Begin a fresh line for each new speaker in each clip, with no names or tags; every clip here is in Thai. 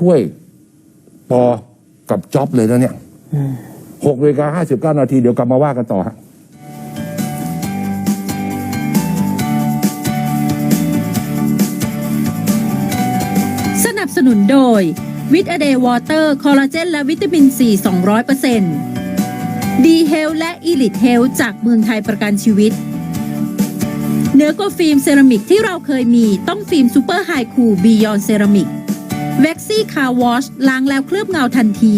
ช่วยปอกับจ็อบเลยนะเนี่ยหกนาฬิกาห้าสิบเก้านาทีเดี๋ยวกลับมาว่ากันต่อฮะ
สนับสนุนโดยวิตอเดย์วอเตอร์คอลลาเจนและวิตามินซี200%ดีเฮลและอีลิทเฮลจากเมืองไทยประกันชีวิตเหนือกว่าฟิล์มเซรามิกที่เราเคยมีต้องฟิล์มซูเปอร์ไฮคูบียอนเซรามิก เว็กซี่คาวอชล้างแล้วเคลือบเงาทันที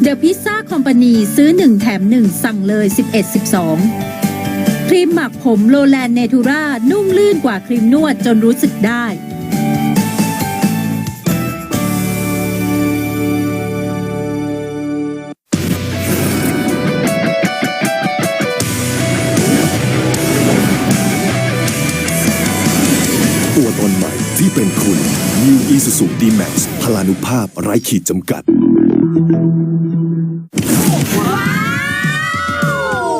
เดอะพิซซ่าคอมพานีซื้อ 1 แถม 1 สั่งเลย 11-12 ครีมหมักผมโลแลนเนทูรานุ่มลื่นกว่าครีมนวดจนรู้สึกได้
ตัวตนใหม่ เป็นคุณ New Isuzu D-Max พลานุภาพไร้ขีดจำกัด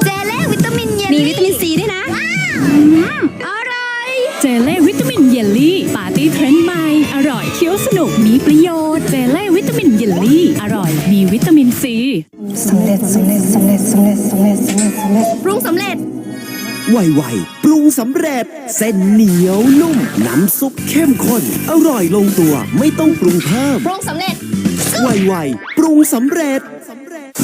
เจเล่วิตามินเย็น
มีวิตามินซีด้วยนะ
อร่อย
เจเล่วิตามินเยลลี่ปาร์ตี้เทรนด์ใหม่ อร่อยเคี้ยวสนุกมีประโยชน์ เจเล่วิตามินเยลลี่ อร่อยมีวิตามินซี
สำเร็จสำเร็จสำเร็จสำเร็จสำเร็จสำเร็จสำเร็จ
ปรุงสำเร็จ
ไวๆปรุงสำเร็จ เส้นเหนียวนุ่ม น้ำซุปเข้มข้น อร่อยลงตัวไม่ต้องปรุงเพิ่ม
ปรุงสำเร็จ
ไวๆปรุงสำเร็จ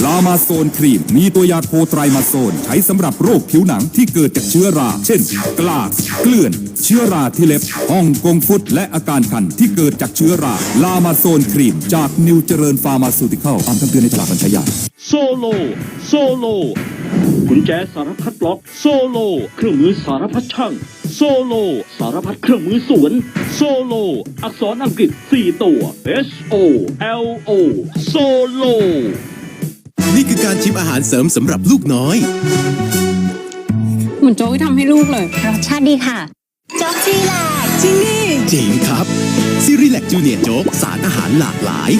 ลามาโซนครีม มีตัวยาโคไตรมาโซน ใช้สำหรับโรคผิวหนังที่เกิดจากเชื้อรา เช่น กลากเกลื่อน เชื้อราที่เล็บห้องกงฟุต และอาการคันที่เกิดจากเชื้อรา ลามาโซนครีม จากนิวเจริญฟาร์มาซูติคอลตามคำเตือนในฉลากบรรชยา
โซโล โซโล กุญแจสารพัดล็อกโซโล เครื่องมือสารพัดช่างโซโล สารพัดเครื่องมือสวนโซโล อักษรอังกฤษ 4 ตัว H O L O โซโล
นี่คือการชิมอาหารเสริมสำหรับลูกน้อย
เหมือนโจ๊กที่ทำให้ลูกเลย
รสชาติดีค่ะ จ
ริง
ครับซีรีแลกจูเนียร์โจ๊กสารอาหารหลากหลาย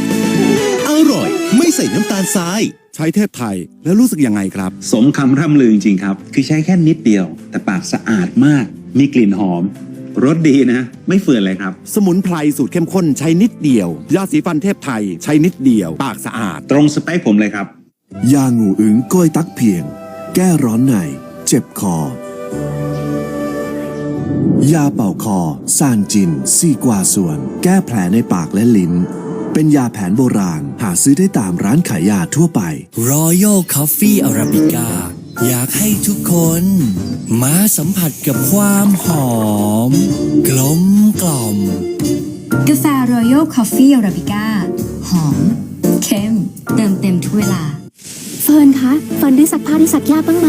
อร่อยไม่ใส่น้ำตาลทราย
ใช้เทพไทยแล้วรู้สึกยังไงครับ
สมคำร่ำลือจริงๆครับ คือใช้แค่นิดเดียว แต่ปากสะอาดมาก มีกลิ่นหอมรสดีนะ ไม่เฟื่อนเลยครับ
สมุนไพรสูตรเข้มข้นใช้นิดเดียว ยาสีฟันเทพไทยใช้นิดเดียว ปากสะอาด
ตรงสเปคผมเลยครับ
ยางูอึงกล้วยตักเพียง แก้ร้อนใน เจ็บคอ ยาเป่าคอ ซานจิน ซีกวาส่วน แก้แผลในปากและลิ้น เป็นยาแผนโบราณ หาซื้อได้ตามร้านขายยาทั่วไป
Royal Coffee Arabica อยากให้ทุกคนมาสัมผัสกับความหอม กลมกล่อม
กาแฟ Royal Coffee Arabica หอม เข้ม เติมเต็มทุกเวลา
เฟิร์นคะ เฟิร์นได้ซักผ้าที่ซักยากบ้างไหม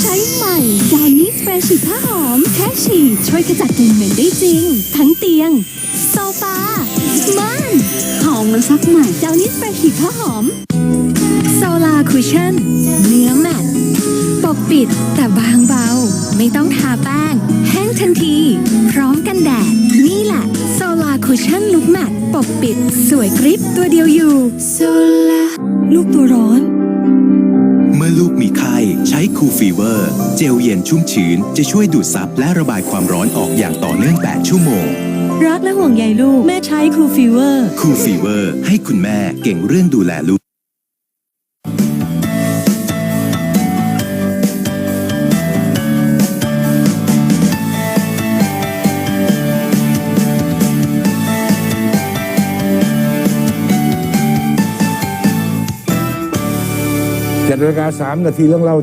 ใช้ใหม่จานี่สเปรย์ฉีดผ้าหอม แค่ฉีดช่วยขจัดกลิ่นเหม็นได้จริง ทั้งเตียง โซฟาม่านหอมมันซักใหม่เจ้านี่สเปรย์ฉีดผ้าหอมโซลาคูชั่นเนื้อแมตต์ปกปิดแต่บางเบา ไม่ต้องทาแป้ง แห้งทันที พร้อมกันแดด นี่แหละโซลาคูชั่นลุกแมตต์ปกปิด สวยกริบตัวเดียวอยู่โซลาลูกตัวร้อน
เมื่อลูกมี คูลฟีเวอร์ เจลเย็นชุ่มชื้น จะช่วยดูดซับและระบายความร้อนออกอย่างต่อเนื่อง 8 ชั่วโมง
รักและห่วงใยลูก แม่ใช้ครูฟีเวอร์
คูลฟีเวอร์ ให้คุณแม่เก่งเรื่องดูแลลูก
เจ็ดนาฬิกาสามนาทีเรื่องเล่า